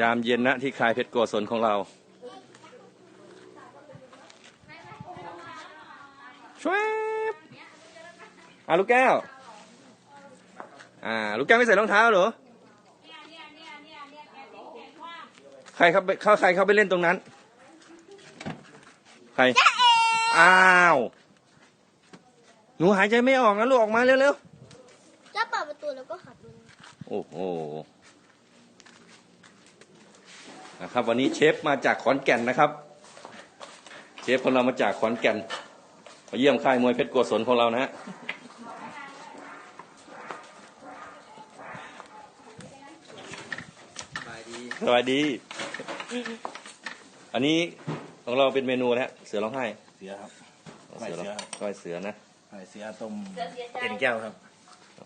ยามเย็นนะที่คลายเพชรโกศลของเรา ช่วยอ่าลูกแก้ว อ่า ลูกแก้วไม่ใส่รองเท้าเหรอ ใครครับเข้าใครเข้าไปเล่นตรงนั้น ใคร อ้าว หนูหายใจไม่ออกนะลูกออกมาเร็วจะเปิดประตูแล้วก็ขับลงๆโอ้โห นะครับ วันนี้เชฟมาจากขอนแก่นนะครับ เชฟของเรามาจากขอนแก่นมาเยี่ยมค่ายมวยเพชรโกศลของเรานะฮะสบายดีสวัสดี อันนี้ของเราเป็นเมนูนะฮะเสือร้องไห้เสือครับเสือร้องก้อยเสือนะไข่เสือต้มเอ็นแก้วครับ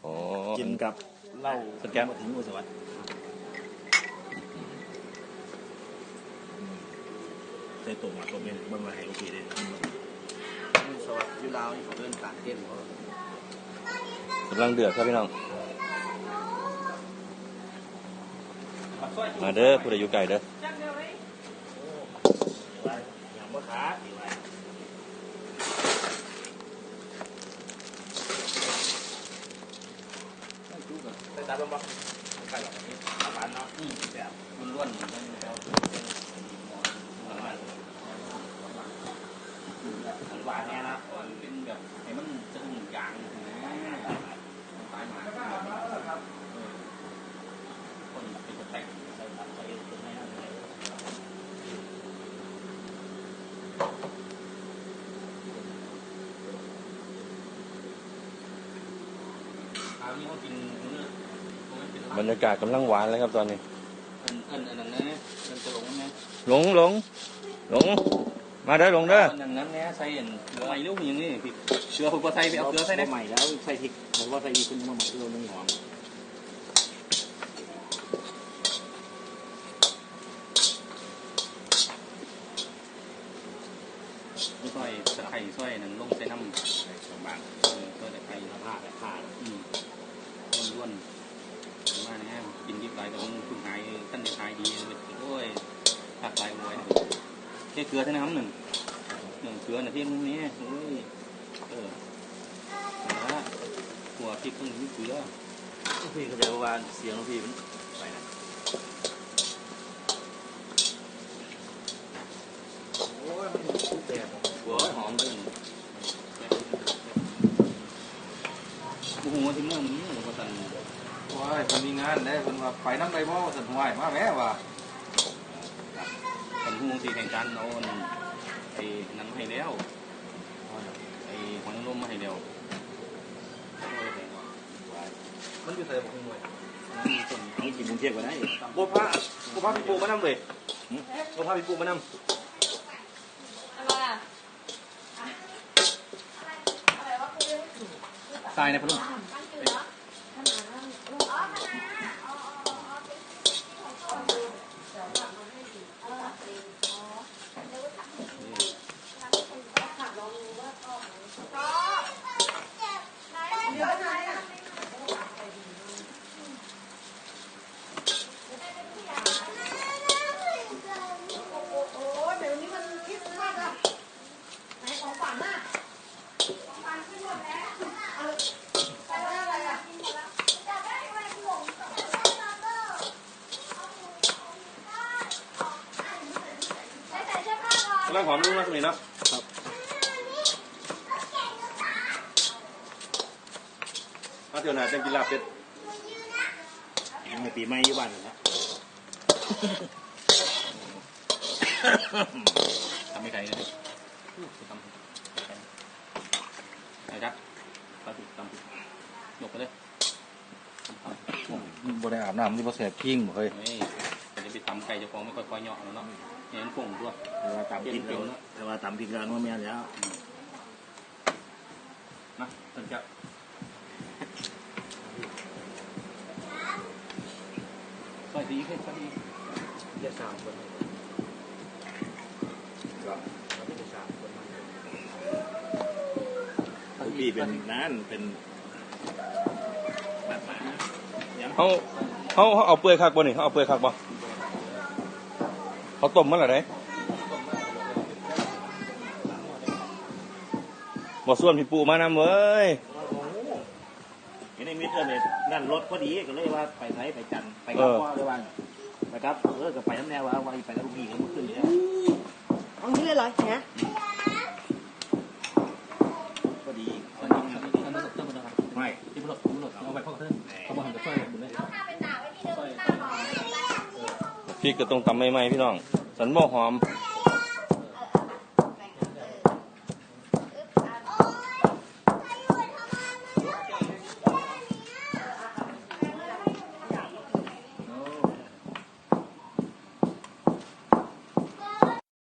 อ๋อ กินกับเหล้าสักแก้วมาถึงอุสวัสดิ์ใส่ตุ่มมาตุ่มเป็นเบิ่งมาให้โอเคเลยสวัสดีลาวนี่เขาเดินต่างเต้นเขากำลังเดือดครับพี่น้อง มาเด้อผู้ใดอยู่ไกลเด้ออย่างมะขาดีไว้ใส่ตาบ้างปะใส่หรอกอันนี้ตาบานเนาะอืมแบบมันล้วนๆมันแล้วมันหวานแน่นะมันเป็นแบบให้มันจะหุ่นยางนะตายมาคนเป็นคนแต่งใส่ตาใส่ตัวแม่เลย เอานี่เขากินเนื้อมันเป็น บรรยากาศกำลังหวานเลยครับตอนนี้เอินเอินอันนั้นนะเอินจะหลงไหมหลงหลงหลง มาเด้อหลงเด้ออันนั้นนะใส่เอ็นเกลือใหม่ลูกอย่างนี้พี่เชื้อผมก็ใส่ไปเอาเกลือใส่ได้ใหม่แล้วใส่พริกผมว่าใส่พริกขึ้นมาใหม่ที่เราไม่หอมไม่ซอยตะไคร้ซอยนั่นลงใส่น้ำสองบางเออซอยตะไคร้ผ้าแต่ผ้าอืม ล้วนๆมาเนี่ยกินดิบหลายแต่มันคุณหายท่านได้หายดีโอ้ยตักหลายมวยแค่เกลือเท่านั้นหนึ่งหนึ่งเกลือน่ะที่มันนี้โอ้ยเออนะหัวพริกต้องมีเกลือพี่เขาจะว่าเสียงพี่มันไปนะโอ้ยมันทุกแบบหัวหอมเลยโอ้โหที่เมืองนี้หลวงพ่อตัน ว้ายมันมีงานได้คนว่าไปน้ำใบบ่สันหวายมาแม่ว่ะตันหูสีแข่งกันเอาไอ้นั้นมาให้แล้วไอ้หอยนางรมมาให้แล้วมันอยู่ใส่บอกมวยต้นเอากินกรุงเทพก็ได้โบพระโบพระพี่ปูมานำเลยโบพระพี่ปูมานำทรายในพะลุง โอ้ยเดี๋ยวนี้มันคิดมากอะไหนของฝันอะของฝันขึ้นหมดแล้วเอาไปได้อะไรอะ กำลังหอมรุ่งนะสมัยเนาะมาเที่ยวหนาจังกินลาบเป็ดยังไม่ปีใหม่อยู่บ้านนะ ทำไม่ไกลเลยทำไอ้ครับปลาถูกทำถูกยกไปเลยบ่ได้อาบน้ำที่บ่แสบพิงบ่เคย เฮ้ยจะไปทำไก่เจ้าของไม่ค่อยๆเหยาะแล้วเนาะ เห็นผงด้วยแต่ว่าตามพิงกันแต่ว่าตามพิงกันว่าแม่นแล้วนะต้นจับซอยดีขึ้นซอยดีเรียกสามคนก็ไม่ได้สามคนพี่เป็นนั่นเป็นแบบหมาเขาเขาเขาเอาเปลือยคักบ่นี่เขาเอาเปลือยคักบ่ เขาต้มมันอะไรบ่ส่วนพี่ปูมานำเว้ยนี่ในมิตรเลยนั่นรถพอดีก็เลยว่าไปไหนไปจันทร์ไปกับพ่อเลยว่าไปครับเออก็ไปน้ำแนวว่าว่าไปกับลูกพี่เขาเมื่อคืนนี้เอางี้เลยเหรอแหะพอดีอันนี้อันนี้อันนี้เติมมันนะครับไม่ที่บุรุษบุรุษเอาไปพ่อเพิ่มเขาบอกทำจะช่วยบุญเลย พ ริกก็ต้องตำใหม่ๆพี่น้องสันบ่หอม